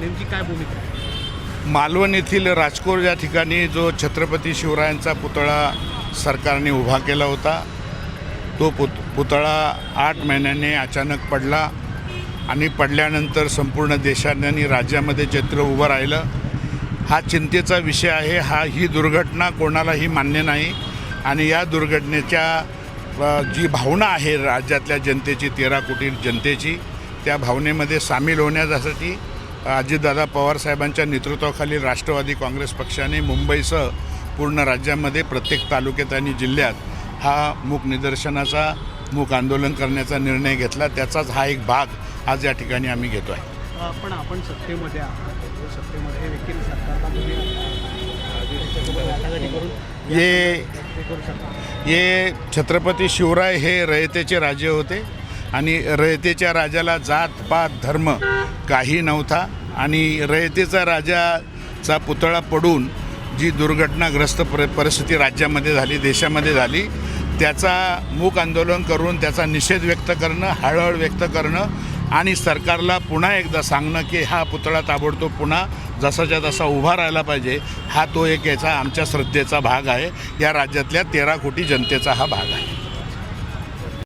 काय भूमिका? मालवण येथील राजकोर या ठिकाणी जो छत्रपती शिवरायांचा पुतळा सरकारने उभा केला होता तो पुत पुतळा आठ महिन्याने अचानक पडला आणि पडल्यानंतर संपूर्ण देशाने आणि राज्यामध्ये चित्र उभं राहिलं. हा चिंतेचा विषय आहे हा ही दुर्घटना कोणालाही मान्य नाही आणि या दुर्घटनेच्या जी भावना आहे राज्यातल्या जनतेची तेरा कोटी जनतेची त्या भावनेमध्ये सामील होण्यासाठी अजितदादा पवारसाहेबांच्या नेतृत्वाखाली राष्ट्रवादी काँग्रेस पक्षाने मुंबईसह पूर्ण राज्यामध्ये प्रत्येक तालुक्यात आणि जिल्ह्यात हा मूक निदर्शनाचा मूक आंदोलन करण्याचा निर्णय घेतला. त्याचाच हा एक भाग आज या ठिकाणी आम्ही घेतो आहे पण आपण सत्तेमध्ये आहात. तर सत्तेमध्ये देखील सरकारला करून ये छत्रपती शिवराय हे रयतेचे राजे होते. आणि रयतेच्या राजाला जात पात धर्म काही नव्हता. आणि रयतेचा राजाचा पुतळा पडून जी दुर्घटनाग्रस्त पर परिस्थिती राज्यामध्ये झाली देशामध्ये झाली त्याचा मूक आंदोलन करून त्याचा निषेध व्यक्त करणं हळहळ व्यक्त करणं आणि सरकारला पुन्हा एकदा सांगणं की हा पुतळा ताबडतोब पुन्हा जसाच्या तसा उभा राहिला पाहिजे हा तो एक याचा आमच्या श्रद्धेचा भाग आहे. या राज्यातल्या तेरा कोटी जनतेचा हा भाग आहे.